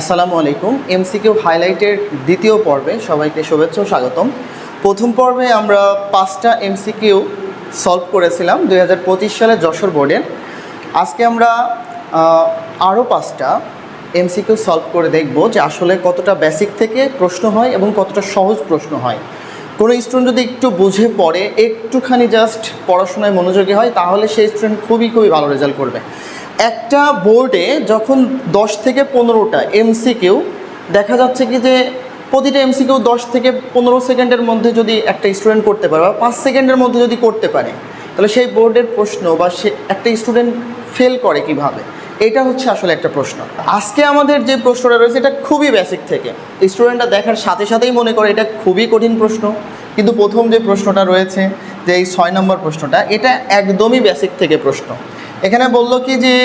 আসসালামু আলাইকুম। এমসিকিউ হাইলাইটের দ্বিতীয় পর্বে সবাইকে শুভেচ্ছা স্বাগতম। প্রথম পর্বে আমরা পাঁচটা এমসিকিউ সলভ করেছিলাম দুই সালে যশোর বোর্ডের আজকে আমরা আরও পাঁচটা এমসিকিউ সলভ করে দেখব যে আসলে কতটা বেসিক থেকে প্রশ্ন হয় এবং কতটা সহজ প্রশ্ন হয়। কোনো স্টুডেন্ট যদি একটু বুঝে পড়ে, একটুখানি জাস্ট পড়াশোনায় মনোযোগী হয়, তাহলে সেই স্টুডেন্ট খুবই খুবই ভালো রেজাল্ট করবে। একটা বোর্ডে যখন দশ থেকে পনেরোটা এমসিকিউ দেখা যাচ্ছে কি যে প্রতিটা এমসিকিউ দশ থেকে পনেরো সেকেন্ডের মধ্যে যদি একটা স্টুডেন্ট করতে পারে বা পাঁচ সেকেন্ডের মধ্যে যদি করতে পারে, তাহলে সেই বোর্ডের প্রশ্ন বা সে একটা স্টুডেন্ট ফেল করে কীভাবে? এটা হচ্ছে আসলে একটা প্রশ্ন। আজকে আমাদের যে প্রশ্নটা রয়েছে, এটা খুবই বেসিক থেকে। স্টুডেন্টরা দেখার সাথে সাথেই মনে করে এটা খুবই কঠিন প্রশ্ন। কিন্তু প্রথম যে প্রশ্নটা রয়েছে, যে এই ছয় নম্বর প্রশ্নটা, এটা একদমই বেসিক থেকে প্রশ্ন। এখানে বলল কি যে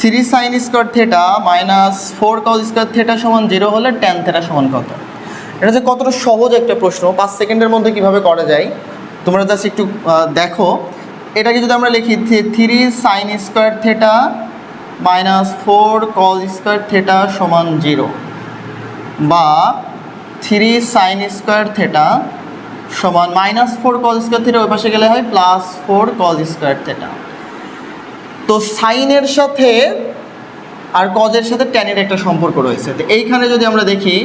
three sine square theta minus four cos square theta সমান জিরো হলে টেন থেটা সমান কত? এটা যে কতটা সহজ একটা প্রশ্ন, পাঁচ সেকেন্ডের মধ্যে কীভাবে করা যায়? তোমরা জাস্ট একটু দেখো। এটাকে যদি আমরা লিখি three sine square theta minus four cos square theta সমান জিরো বা থ্রি সাইন স্কোয়ার থেটা সমান minus four cos square theta ওই পাশে গেলে হয় plus four cos square theta তো সাইনের সাথে আর কজের সাথে ট্যানের একটা সম্পর্ক রয়েছে। তো এইখানে যদি আমরা দেখি,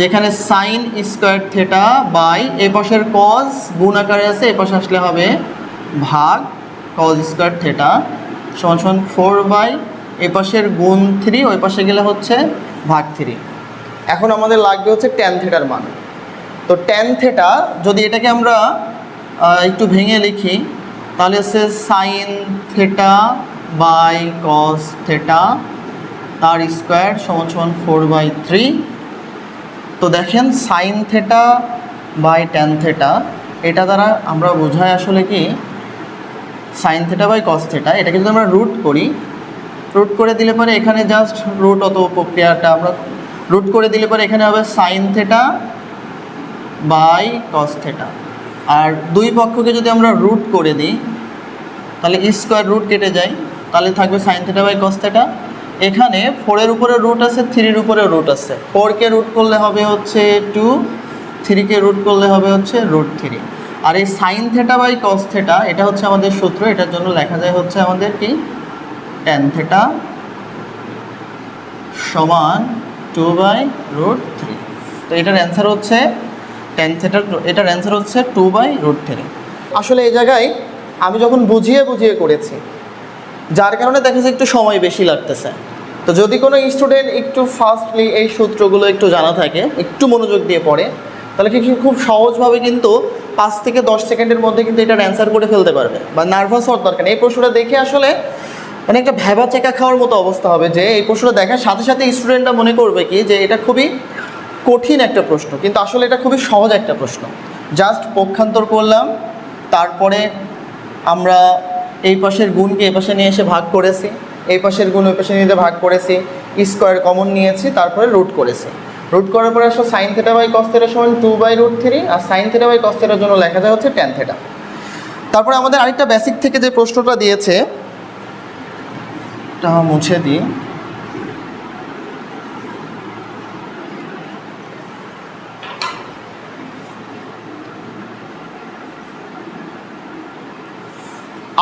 যেখানে সাইন স্কোয়ার থেটা বাই এ পাশের কজ গুণ আকারে আছে, এ পাশে আসলে হবে ভাগ কজ স্কোয়ার থেটা সমান সমান ফোর বাই এ পাশের গুণ থ্রি ওই পাশে গেলে হচ্ছে ভাগ থ্রি এখন আমাদের লাগবে হচ্ছে ট্যান থেটার মান। তো ট্যান থেটা যদি এটাকে আমরা একটু ভেঙে লিখি, তাহলে হচ্ছে sine theta by cos theta তার স্কোয়ার সমান সমান ফোর বাই থ্রি। তো দেখেন sine theta by tan theta, এটা দ্বারা আমরা বোঝাই আসলে কি? Sine theta by cos theta, এটাকে যদি আমরা রুট করি, রুট করে দিলে পরে এখানে জাস্ট রুট অত প্রক্রিয়াটা আমরা রুট করে দিলে পরে এখানে হবে sine theta by cos theta. আর দুই পক্ষকে যদি আমরা রুট করে দিই, তাহলে স্কোয়ার রুট কেটে যায়। তাহলে থাকবে সাইন থেটা বাই কস এখানে ফোরের উপরে রুট আছে থ্রির উপরে রুট আছে। ফোরকে রুট করলে হবে হচ্ছে টু থ্রিকে রুট করলে হবে হচ্ছে রুট থ্রি আর এই sine theta by cos theta এটা হচ্ছে আমাদের সূত্র, এটার জন্য লেখা যায় হচ্ছে আমাদের কি? টেন থেটা সমান টু বাই রুট থ্রি তো এটার অ্যান্সার হচ্ছে টেন থেটার এটার অ্যান্সার হচ্ছে টু বাই রুট থ্রি আসলে এই জায়গায় আমি যখন বুঝিয়ে বুঝিয়ে করেছি যার কারণে দেখা যাচ্ছে একটু সময় বেশি লাগতেছে। তো যদি কোনো স্টুডেন্ট একটু ফাস্টলি এই সূত্রগুলো একটু জানা থাকে, একটু মনোযোগ দিয়ে পড়ে, তাহলে কি খুব সহজভাবে কিন্তু পাঁচ থেকে দশ সেকেন্ডের মধ্যে কিন্তু এটার অ্যান্সার করে ফেলতে পারবে। বা নার্ভাস হওয়ার দরকার এই প্রশ্নটা দেখে আসলে মানে একটা ভেবা চেকা খাওয়ার মতো অবস্থা হবে যে, এই প্রশ্নটা দেখার সাথে সাথে স্টুডেন্টরা মনে করবে কি যে, এটা খুবই কঠিন একটা প্রশ্ন। কিন্তু আসলে এটা খুবই সহজ একটা প্রশ্ন। জাস্ট পক্ষান্তর করলাম, তারপরে আমরা এই পাশের গুণকে এই পাশে নিয়ে এসে ভাগ করেছি, এই পাশের গুণ ওই পাশে নিয়ে ভাগ করেছি স্কোয়ার কমন নিয়েছি, তারপরে রুট করেছি। রুট করার পরে আসলে সাইন থেটা বাই কস সমান টু বাই রুট থ্রি আর সাইন থেটা বাই কস জন্য লেখা যায় হচ্ছে ট্যান থেটা তারপরে আমাদের আরেকটা বেসিক থেকে যে প্রশ্নটা দিয়েছে তা মুছে দিই।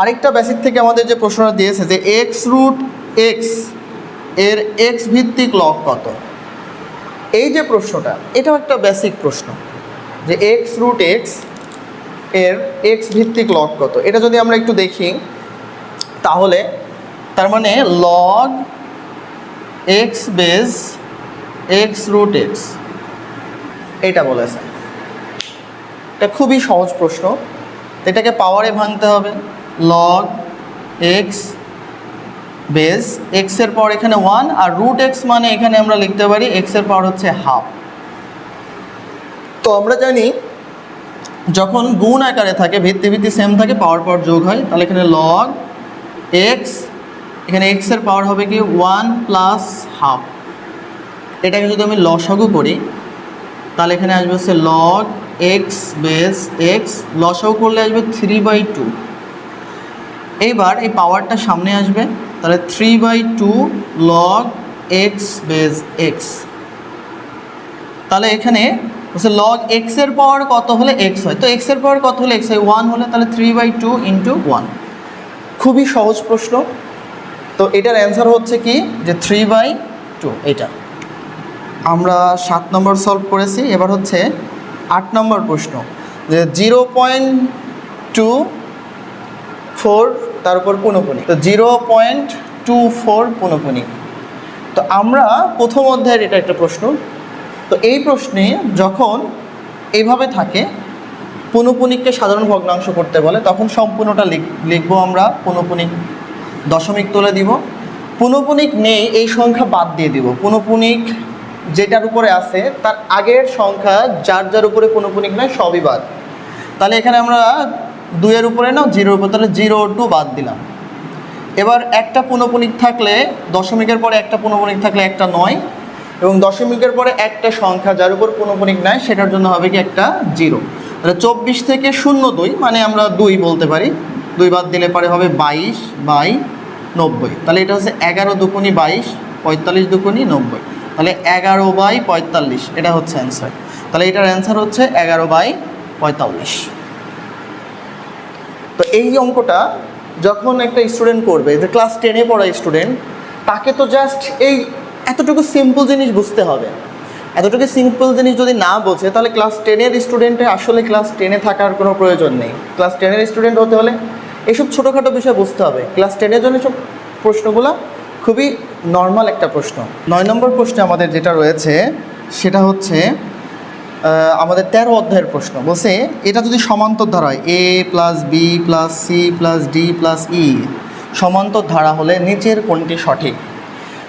আরেকটা বেসিক থেকে আমাদের যে প্রশ্নটা দিয়েছে যে এক্স রুট এক্সের এক্স ভিত্তিক লগ কত? এই যে প্রশ্নটা, এটাও একটা বেসিক প্রশ্ন যে এক্স রুট এক্সের এক্স ভিত্তিক লগ কত? এটা যদি আমরা একটু দেখি, তাহলে তার মানে log x base x root x এটা বলেছে। এটা খুবই সহজ প্রশ্ন। এটাকে পাওয়ারে ভাঙতে হবে। লগ এক্স বেস এক্সের পাওয়ার এখানে ওয়ান আর রুট এক্স মানে এখানে আমরা লিখতে পারি এক্সের পাওয়ার হচ্ছে হাফ তো আমরা জানি যখন গুণ আকারে থাকে, ভিত্তি ভিত্তি সেম থাকে পাওয়ার পাওয়ার যোগ হয়, তাহলে এখানে লগ এক্স এখানে এক্সের পাওয়ার হবে কি ওয়ান প্লাস হাফ এটাকে যদি আমি লসাগু করি, তাহলে এখানে আসবে হচ্ছে লগ এক্স বেস এক্স লসাগু করলে আসবে থ্রি বাই টু এইবার এই পাওয়ারটা সামনে আসবে, তাহলে three by two log x base x তাহলে এখানে বলছে লগ এক্সের পাওয়ার কত হলে এক্স হয়? তো এক্সের পাওয়ার কত হলে এক্স হয়? ওয়ান হলে তাহলে three by two into one খুবই সহজ প্রশ্ন। তো এটার অ্যান্সার হচ্ছে কি? যে থ্রি বাই টু এটা আমরা সাত নম্বর সলভ করেছি। এবার হচ্ছে আট নম্বর প্রশ্ন। যে জিরো পয়েন্ট টু ফোর তার উপর পুনপুনিক তো জিরো পয়েন্ট টু ফোর পুনপুনিক তো আমরা প্রথম অধ্যায়ের এটা একটা প্রশ্ন। তো এই প্রশ্নে যখন এইভাবে থাকে, পুনপুনিককে সাধারণ ভগ্নাংশ করতে বলে, তখন সম্পূর্ণটা লিখ, লিখব আমরা, পুনপুনিক দশমিক তুলে দিব। পুনপুনিক নেই, এই সংখ্যা বাদ দিয়ে দিব। পুনপুনিক যেটার উপরে আছে, তার আগের সংখ্যা যার যার উপরে পুনপুনিক নয় সবই বাদ। তাহলে এখানে আমরা দুইয়ের উপরে নাও, জিরোর উপর, তাহলে জিরো টু বাদ দিলাম। এবার একটা পুনপুনিক থাকলে, দশমিকের পরে একটা পুনপুনিক থাকলে একটা নয়, এবং দশমিকের পরে একটা সংখ্যা যার উপর পুনপুনিক নেয় সেটার জন্য হবে কি একটা জিরো। তাহলে চব্বিশ থেকে শূন্য দুই মানে আমরা দুই বলতে পারি। দুই বাদ দিলে পরে হবে বাইশ বাই নব্বই। তাহলে এটা হচ্ছে এগারো দুকুনি বাইশ, পঁয়তাল্লিশ দুকুনি নব্বই। তাহলে এগারো বাই পঁয়তাল্লিশ, এটা হচ্ছে অ্যান্সার তাহলে এটার অ্যান্সার হচ্ছে এগারো বাই পঁয়তাল্লিশ। তো এই অঙ্কটা যখন একটা স্টুডেন্ট করবে, যে ক্লাস টেনে পড়া স্টুডেন্ট তাকে তো জাস্ট এই এতটুকু সিম্পল জিনিস বুঝতে হবে। এতটুকু সিম্পল জিনিস যদি না বোঝে, তাহলে ক্লাস টেনের স্টুডেন্টের আসলে ক্লাস টেনে থাকার কোনো প্রয়োজন নেই। ক্লাস টেনের স্টুডেন্ট হতে হলে এসব ছোটোখাটো বিষয় বুঝতে হবে। ক্লাস টেনের জন্য সব প্রশ্নগুলো খুবই নর্মাল একটা প্রশ্ন। নয় নম্বর প্রশ্নে আমাদের যেটা রয়েছে, সেটা হচ্ছে আমাদের তেরো অধ্যায়ের প্রশ্ন বলছে, এটা যদি সমান্তর ধারা হয় A plus B plus C plus D plus E সমান্তর ধারা হলে নিচের কোনটি সঠিক?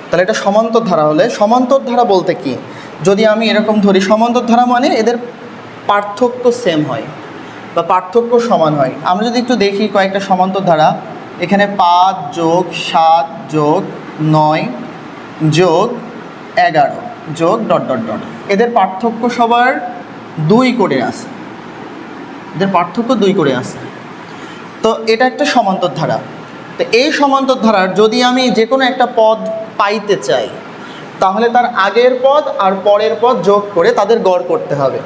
তাহলে এটা সমান্তর ধারা হলে, সমান্তর ধারা বলতে কি? যদি আমি এরকম ধরি, সমান্তর ধারা মানে এদের পার্থক্য সেম হয় বা পার্থক্য সমান হয়। আমরা যদি একটু দেখি কয়েকটা সমান্তর ধারা, এখানে পাঁচ যোগ সাত যোগ নয় যোগ এগারো, যোগ ডট ডট ডট। এদের পার্থক্য সবার দুই করে আছে। এদের পার্থক্য দুই করে আছে। তো এটা একটা সমান্তর ধারা তো এই সমান্তর ধারার যদি আমি যে কোনো একটা পদ পাইতে চাই, তাহলে তার আগের পদ আর পরের পদ যোগ করে তাদের গড় করতে হবে।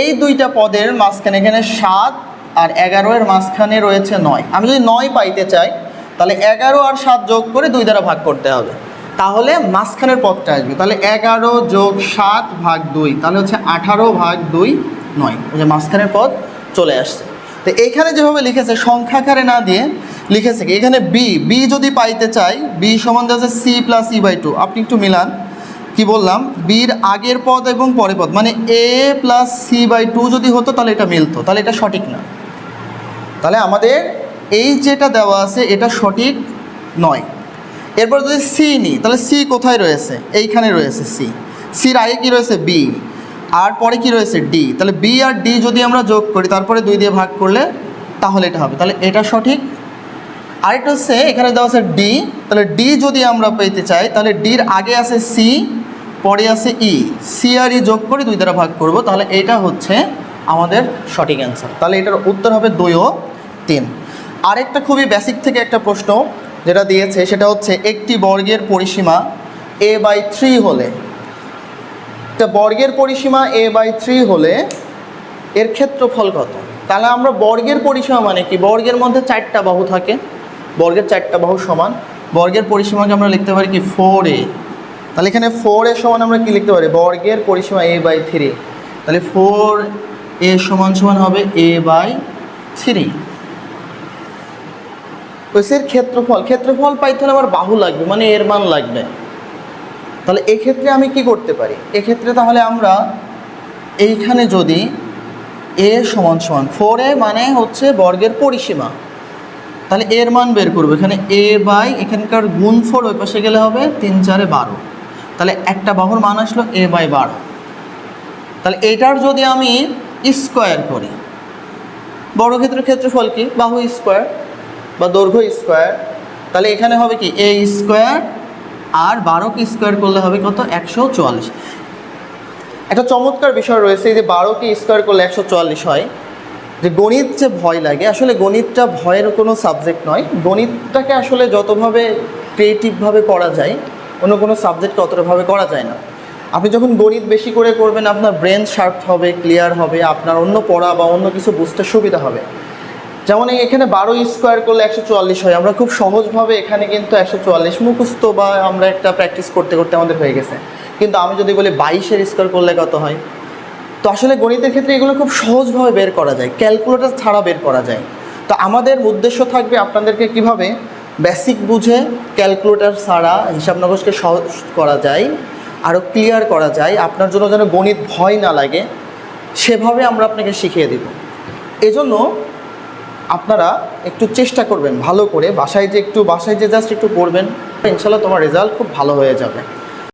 এই দুইটা পদের মাঝখানে এখানে সাত আর এগারো এর মাঝখানে রয়েছে নয়। আমি যদি নয় পাইতে চাই, তাহলে এগারো আর সাত যোগ করে দুই দ্বারা ভাগ করতে হবে। তাহলে মাঝখানের পদটা আসবে। তাহলে এগারো যোগ সাত ভাগ দুই, তাহলে হচ্ছে আঠারো ভাগ দুই নয়। ওই যে মাঝখানের পদ চলে আসছে। তো এইখানে যেভাবে লিখেছে, সংখ্যাকারে না দিয়ে লিখেছে কি? এখানে বি বি যদি পাইতে চাই বি সমান আছে C plus E by two আপনি একটু মিলান। কি বললাম? বির আগের পদ এবং পরের পদ। মানে A plus C by two যদি হতো, তাহলে এটা মিলতো। তাহলে এটা সঠিক না। তাহলে আমাদের এই যেটা দেওয়া আছে, এটা সঠিক নয়। এরপর যদি সি নিই, তাহলে সি কোথায় রয়েছে? এইখানে রয়েছে সি সির আগে কী রয়েছে? বি আর পরে কি রয়েছে? ডি তাহলে বি আর ডি যদি আমরা যোগ করি, তারপরে দুই দিয়ে ভাগ করলে তাহলে এটা হবে। তাহলে এটা সঠিক। আরেকটা হচ্ছে, এখানে দেওয়া আছে ডি তাহলে ডি যদি আমরা পেতে চাই, তাহলে ডির আগে আছে সি পরে আছে ই সি আর ই যোগ করে দুই দ্বারা ভাগ করব, তাহলে এটা হচ্ছে আমাদের সঠিক অ্যান্সার তাহলে এটার উত্তর হবে দুই ও তিন। আরেকটা খুবই বেসিক থেকে একটা প্রশ্ন যেটা দিয়েছে, সেটা হচ্ছে একটি বর্গের পরিসীমা এ বাই থ্রি হলে। একটা বর্গের পরিসীমা এ বাই থ্রি হলে এর ক্ষেত্রফল কত? তাহলে আমরা বর্গের পরিসীমা মানে কি? বর্গের মধ্যে চারটা বাহু থাকে। বর্গের চারটা বাহু সমান। বর্গের পরিসীমাকে আমরা লিখতে পারি কি? ফোর এ তাহলে এখানে ফোর এ সমান আমরা কি লিখতে পারি? বর্গের পরিসীমা এ বাই থ্রি তাহলে ফোর এ সমান সমান হবে এ বাই থ্রি এর ক্ষেত্রফল ক্ষেত্রফল পাইতে হলে আমার বাহু লাগবে মানে এর মান লাগবে। তাহলে এক্ষেত্রে আমি কি করতে পারি? এক্ষেত্রে তাহলে আমরা এইখানে যদি এ সমান সমান ফোর এ মানে হচ্ছে বর্গের পরিসীমা, তাহলে এর মান বের করব। এখানে এ বাই এখানকার গুণ ফোর ওই পাশে গেলে হবে তিন চারে বারো। তাহলে একটা বাহুর মান আসলো এ বাই বারো। তাহলে এটার যদি আমি স্কোয়ার করি, বর্গক্ষেত্রের ক্ষেত্রফল কি? বাহু স্কোয়ার বা দৈর্ঘ্য স্কোয়ার, তাহলে এখানে হবে কি? এ স্কোয়ার আর বারোকে স্কোয়ার করলে হবে কত? একশো চুয়াল্লিশ। একটা চমৎকার বিষয় রয়েছে যে বারোকে স্কোয়ার করলে একশো চুয়াল্লিশ হয়। যে গণিত যে ভয় লাগে, আসলে গণিতটা ভয়ের কোনো সাবজেক্ট নয়। গণিতটাকে আসলে যতভাবে ক্রিয়েটিভভাবে করা যায়, অন্য কোনো সাবজেক্টকে অতটাভাবে করা যায় না। আপনি যখন গণিত বেশি করে করবেন, আপনার ব্রেন শার্প হবে ক্লিয়ার হবে, আপনার অন্য পড়া বা অন্য কিছু বুঝতে সুবিধা হবে। যেমন এখানে বারো স্কোয়ার করলে একশো চুয়াল্লিশ হয়। আমরা খুব সহজভাবে এখানে কিন্তু একশো চুয়াল্লিশ মুখস্থ বা আমরা একটা প্র্যাকটিস করতে করতে আমাদের হয়ে গেছে। কিন্তু আমি যদি বলি বাইশের স্কোয়ার করলে কত হয়? তো আসলে গণিতের ক্ষেত্রে এগুলো খুব সহজভাবে বের করা যায়। ক্যালকুলেটর ছাড়া বের করা যায়। তো আমাদের উদ্দেশ্য থাকবে আপনাদেরকে কীভাবে বেসিক বুঝে ক্যালকুলেটার ছাড়া হিসাব নকশকে সহজ করা যায় আরও ক্লিয়ার করা যায়। আপনার জন্য যেন গণিত ভয় না লাগে, সেভাবে আমরা আপনাকে শিখিয়ে দেব। এজন্য আপনারা একটু চেষ্টা করবেন ভালো করে। বাসায় যে একটু বাসায় যে জাস্ট একটু করবেন, ইনশাল্লাহ তোমার রেজাল্ট খুব ভালো হয়ে যাবে।